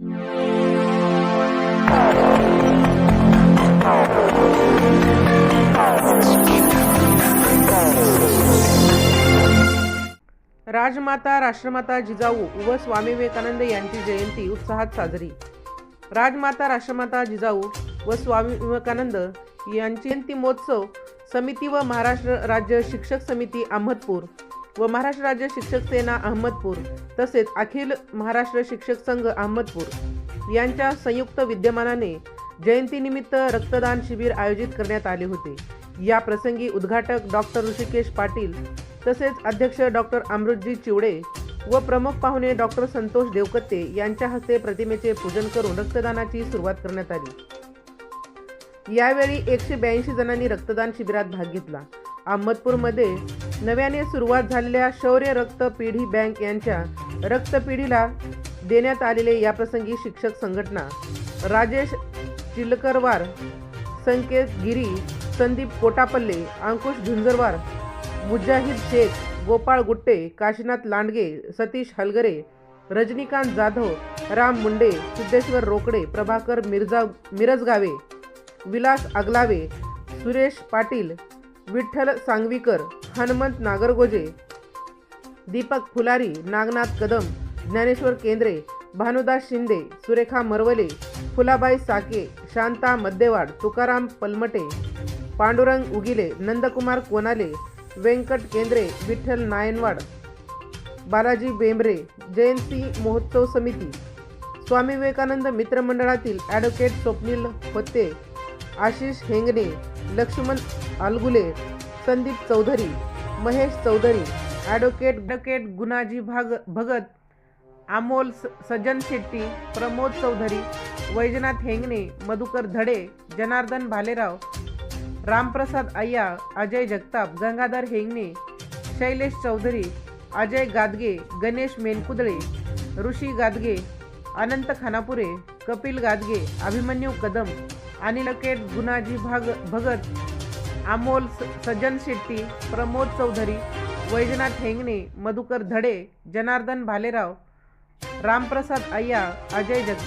राजमाता राष्ट्रमाता जिजाऊ व स्वामी विवेकानंद यांची जयंती उत्साहात साजरी. राजमाता राष्ट्रमाता जिजाऊ व स्वामी विवेकानंद यांची जयंती महोत्सव समिती व महाराष्ट्र राज्य शिक्षक समिती अहमदपूर व महाराष्ट्र राज्य शिक्षक सेना अहमदपूर तसेच अखिल महाराष्ट्र शिक्षक संघ अहमदपूर यांच्या संयुक्त विद्यमानाने जयंतीनिमित्त रक्तदान शिबिर आयोजित करण्यात आले होते. या प्रसंगी उद्घाटक डॉक्टर ऋषिकेश पाटील तसेच अध्यक्ष डॉक्टर अमृतजी चिवडे व प्रमुख पाहुणे डॉक्टर संतोष देवकत्ते यांच्या हस्ते प्रतिमेचे पूजन करून रक्तदानाची सुरुवात करण्यात आली. यावेळी एकशे ब्याऐंशी जणांनी रक्तदान शिबिरात भाग घेतला. अहमदपूरमध्ये नव्याने सुरुवात झालेल्या शौर्य रक्त पिढी बँक यांच्या रक्तपिढीला देण्यात आलेले याप्रसंगी शिक्षक संघटना. राजेश चिलकरवार संकेत गिरी संदीप कोटापल्ले अंकुश झुंजरवार मुजाहिद शेख गोपाळ गुट्टे काशीनाथ लांडगे सतीश हलगरे रजनीकांत जाधव राम मुंडे सिद्धेश्वर रोकडे प्रभाकर मिर्जा मिरजगावे विलास अगलावे सुरेश पाटील विठ्ठल सांगवीकर हनुमंत नागरगोजे दीपक फुलारी नागनाथ कदम ज्ञानेश्वर केंद्रे भानुदास शिंदे सुरेखा मरवले फुलाबाई साके शांता मद्देवाड तुकाराम पलमटे पांडुरंग उगिले नंदकुमार कोनाले व्यंकट केंद्रे विठ्ठल नायनवाड बालाजी बेंबरे जयंती महोत्सव समिती स्वामी विवेकानंद मित्रमंडळातील ॲडव्होकेट स्वप्नील होते आशिष हेंगणे लक्ष्मण आलगुले संदीप चौधरी महेश चौधरी ॲडव्होकेट ॲडव्होकेट गुणाजी भाग भगत अमोल स- सज्जन शेट्टी प्रमोद चौधरी वैजनाथ हेंगणे मधुकर धडे जनार्दन भालेराव रामप्रसाद अय्या अजय जगताप गंगाधर हेंगणे शैलेश चौधरी अजय गादगे गणेश मेनकुदळे ऋषी गादगे अनंत खानापुरे कपिल गादगे अभिमन्यू कदम अनिलकेट गुणाजी भाग भगत अमोल स- सज्जन शेट्टी प्रमोद चौधरी वैजनाथ हेंगणे मधुकर धडे जनार्दन भालेराव रामप्रसाद अय्या अजय जगताप.